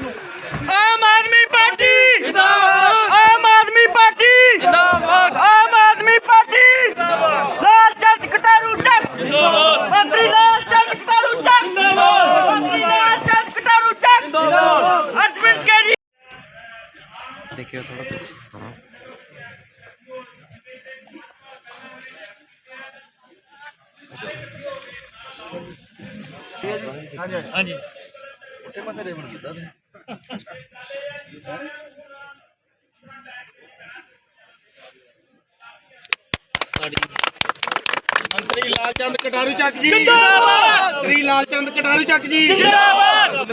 आम आदमी पार्टी। आम आदमी पार्टी। आम आदमी पार्टी। लाल चंद कटारू चक मंत्री लाल चंद कटारू चक मंत्री लाल चंद कटारू चक अरविंद केजरी देखिए थोड़ा पीछे। हाँ। जी। हाँ जी। ਥੋੜਾ ਪਿੱਛੇ ਹਾਂ ਮੰਤਰੀ ਲਾਲਚੰਦ ਕਟਾਰੂ ਚੱਕ ਜੀ ਜਿੰਦਾਬਾਦ ਮੰਤਰੀ ਲਾਲਚੰਦ ਕਟਾਰੂ ਚੱਕ ਜੀ ਜਿੰਦਾਬਾਦ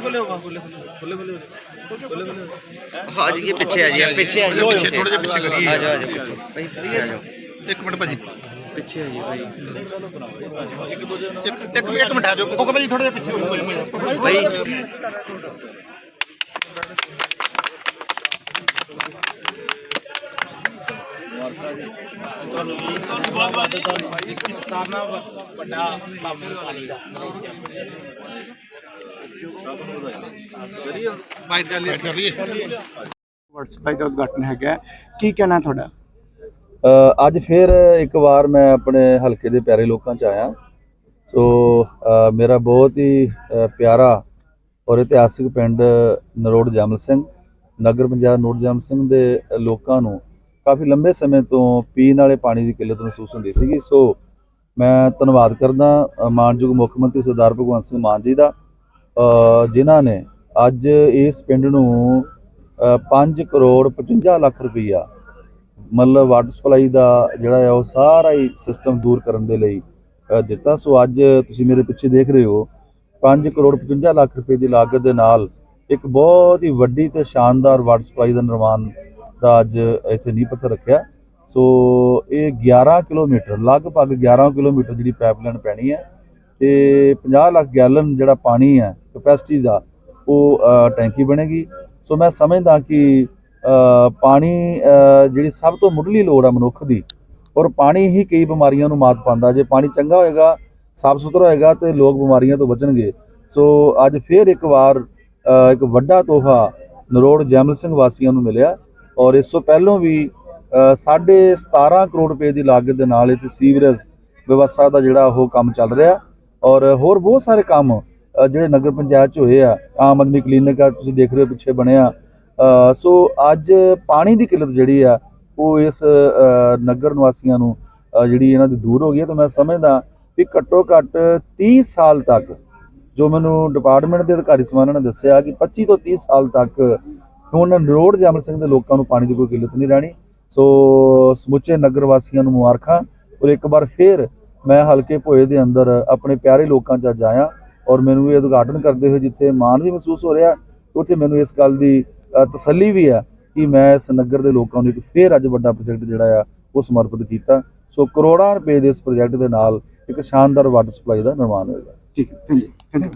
ਹਾਂ ਜੀ ਪਿੱਛੇ ਆ ਜੀ ਪਿੱਛੇ ਆ ਜੀ ਪਿੱਛੇ ਥੋੜਾ ਜਿਹਾ ਪਿੱਛੇ ਕਰੀਏ ਆ ਜਾਓ ਆ ਜਾਓ ਪਿੱਛੇ ਭਾਈ ਪਿੱਛੇ ਆ ਜਾਓ ਇੱਕ ਮਿੰਟ ਭਾਜੀ ਪਿੱਛੇ ਆ ਜੀ ਭਾਈ ਇੱਕ ਇੱਕ ਇੱਕ ਮਿੰਟ ਆ ਜਾਓ ਉਹ ਭਾਜੀ ਥੋੜਾ ਜਿਹਾ ਪਿੱਛੇ ਹੋ ਜਾਓ ਭਾਈ ਬਾਈਟ ਕਰ ਲਈਏ ਵਟਸਪਾਈ ਦਾ ਉਦਘਾਟਨ ਹੈਗਾ ਕੀ ਕਹਿਣਾ ਤੁਹਾਡਾ? ਅੱਜ ਫਿਰ ਇੱਕ ਵਾਰ ਮੈਂ ਆਪਣੇ ਹਲਕੇ ਦੇ ਪਿਆਰੇ ਲੋਕਾਂ 'ਚ ਆਇਆ। ਸੋ ਮੇਰਾ ਬਹੁਤ ਹੀ ਪਿਆਰਾ ਔਰ ਇਤਿਹਾਸਿਕ ਪਿੰਡ ਨਰੋੜ ਜਮਲ ਸਿੰਘ ਨਗਰ ਪੰਜਾਬ ਨਰੋੜ ਜਮਲ ਸਿੰਘ ਦੇ ਲੋਕਾਂ ਨੂੰ ਕਾਫੀ ਲੰਬੇ ਸਮੇਂ ਤੋਂ ਪੀਣ ਵਾਲੇ ਪਾਣੀ ਦੀ ਕਿੱਲਤ ਮਹਿਸੂਸ ਹੁੰਦੀ ਸੀਗੀ। ਸੋ ਮੈਂ ਧੰਨਵਾਦ ਕਰਦਾ ਅ, ਮਾਨਯੋਗ ਮੁੱਖ ਮੰਤਰੀ ਸਰਦਾਰ ਭਗਵੰਤ ਸਿੰਘ ਮਾਨ ਜੀ ਦਾ ਜਿਨ੍ਹਾਂ ਨੇ ਅੱਜ ਇਸ ਪਿੰਡ ਨੂੰ 5 ਕਰੋੜ 55 ਲੱਖ ਰੁਪਈਆ ਮਤਲਬ ਵਾਟਰ ਸਪਲਾਈ ਦਾ ਜਿਹੜਾ ਹੈ ਉਹ ਸਾਰਾ ਹੀ ਸਿਸਟਮ ਦੂਰ ਕਰਨ ਦੇ ਲਈ ਦਿੱਤਾ। ਸੋ ਅੱਜ ਤੁਸੀਂ ਮੇਰੇ ਪਿੱਛੇ ਦੇਖ ਰਹੇ ਹੋ 5 ਕਰੋੜ 55 ਲੱਖ ਰੁਪਏ ਦੀ ਲਾਗਤ ਦੇ ਨਾਲ ਇੱਕ ਬਹੁਤ ਹੀ ਵੱਡੀ ਤੇ ਸ਼ਾਨਦਾਰ ਵਾਟਰ ਸਪਲਾਈ ਦਾ ਨਿਰਮਾਣ ਦਾ ਅੱਜ ਇੱਥੇ ਨੀਂਹ ਪੱਥਰ ਰੱਖਿਆ। ਸੋ ਇਹ 11 ਕਿਲੋਮੀਟਰ, ਲਗਭਗ 11 ਕਿਲੋਮੀਟਰ ਜਿਹੜੀ ਪਾਈਪਲਾਈਨ ਪੈਣੀ ਹੈ ਤੇ 50 ਲੱਖ ਗੈਲਨ ਜਿਹੜਾ ਪਾਣੀ ਹੈ ਕਪੈਸਿਟੀ ਦਾ, ਉਹ ਟੈਂਕੀ ਬਣੇਗੀ। ਸੋ ਮੈਂ ਸਮਝਦਾ ਕਿ ਪਾਣੀ ਜਿਹੜੀ ਸਭ ਤੋਂ ਮੁੱਢਲੀ ਲੋੜ ਹੈ ਮਨੁੱਖ ਦੀ, ਔਰ ਪਾਣੀ ਹੀ ਕਈ ਬਿਮਾਰੀਆਂ ਨੂੰ ਮਾਤ ਪਾਉਂਦਾ। ਜੇ ਪਾਣੀ ਚੰਗਾ ਹੋਏਗਾ ਸਾਫ਼ ਸੁਥਰਾ ਹੋਏਗਾ ਤੇ ਲੋਕ ਬਿਮਾਰੀਆਂ ਤੋਂ ਬਚਣਗੇ। ਸੋ ਅੱਜ ਫੇਰ ਇੱਕ ਵਾਰ ਇੱਕ ਵੱਡਾ ਤੋਹਫਾ ਨਰੋੜ ਜੈਮਲ ਸਿੰਘ ਵਾਸੀਆਂ ਨੂੰ ਮਿਲਿਆ ਔਰ ਇਸ ਤੋਂ ਪਹਿਲਾਂ ਵੀ ਅ, ਸਾਢੇ 17 ਕਰੋੜ ਰੁਪਏ ਦੀ ਲਾਗਤ ਦੇ ਨਾਲ ਇੱਥੇ ਸੀਵਰੇਜ ਵਿਵਸਥਾ ਦਾ ਜਿਹੜਾ ਉਹ ਕੰਮ ਚੱਲ ਰਿਹਾ ਔਰ ਹੋਰ ਬਹੁਤ ਸਾਰੇ ਕੰਮ ਜਿਹੜੇ ਨਗਰ ਪੰਚਾਇਤ ਚ ਹੋਏ ਆ ਆਮ ਆਦਮੀ ਕਲੀਨਿਕ ਆ ਤੁਸੀਂ ਦੇਖ ਰਹੇ ਹੋ ਪਿੱਛੇ ਬਣਿਆ ਸੋ ਅੱਜ ਪਾਣੀ ਦੀ ਕਿੱਲਤ ਜਿਹੜੀ ਆ ਉਹ ਇਸ ਨਗਰ ਨਿਵਾਸੀਆਂ ਨੂੰ ਜਿਹੜੀ ਇਹਨਾਂ ਦੀ ਦੂਰ ਹੋ ਗਈ ਹੈ ਤਾਂ ਮੈਂ ਸਮਝਦਾ ਵੀ ਘੱਟੋ ਘੱਟ 30 ਸਾਲ ਤੱਕ, ਜੋ ਮੈਨੂੰ ਡਿਪਾਰਟਮੈਂਟ ਦੇ ਅਧਿਕਾਰੀ ਸਮਾਨਾਂ ਨੇ ਦੱਸਿਆ ਕਿ 25 ਤੋਂ 30 ਸਾਲ ਤੱਕ ਹੁਣ ਰੋਡ ਜਮਲ ਸਿੰਘ ਦੇ ਲੋਕਾਂ ਨੂੰ ਪਾਣੀ ਦੀ ਕੋਈ ਕਿੱਲਤ ਨਹੀਂ ਰਹਿਣੀ। ਸੋ ਸਮੁੱਚੇ ਨਗਰ ਵਾਸੀਆਂ ਨੂੰ ਮੁਬਾਰਕਾਂ। ਔਰ ਇੱਕ ਵਾਰ ਫੇਰ ਮੈਂ ਹਲਕੇ ਭੋਏ ਦੇ ਅੰਦਰ ਆਪਣੇ ਪਿਆਰੇ ਲੋਕਾਂ 'ਚ ਅੱਜ ਆਇਆ ਔਰ ਮੈਨੂੰ ਇਹ ਉਦਘਾਟਨ ਕਰਦੇ ਹੋਏ ਜਿੱਥੇ ਮਾਣ ਵੀ ਮਹਿਸੂਸ ਹੋ ਰਿਹਾ, ਉੱਥੇ ਮੈਨੂੰ ਇਸ ਗੱਲ ਦੀ ਤਸੱਲੀ ਵੀ ਹੈ ਕਿ ਮੈਂ ਇਸ ਨਗਰ ਦੇ ਲੋਕਾਂ ਨੂੰ ਇੱਕ ਫੇਰ ਅੱਜ ਵੱਡਾ ਪ੍ਰੋਜੈਕਟ ਜਿਹੜਾ ਆ, ਉਹ ਸਮਰਪਿਤ ਕੀਤਾ। ਸੋ ਕਰੋੜਾਂ ਰੁਪਏ ਦੇ ਇਸ ਪ੍ਰੋਜੈਕਟ ਦੇ ਨਾਲ ਇੱਕ ਸ਼ਾਨਦਾਰ ਵਾਟਰ ਸਪਲਾਈ ਦਾ ਨਿਰਮਾਣ ਹੋਏਗਾ। ਠੀਕ ਹੈ, ਥੈਂਕ ਯੂ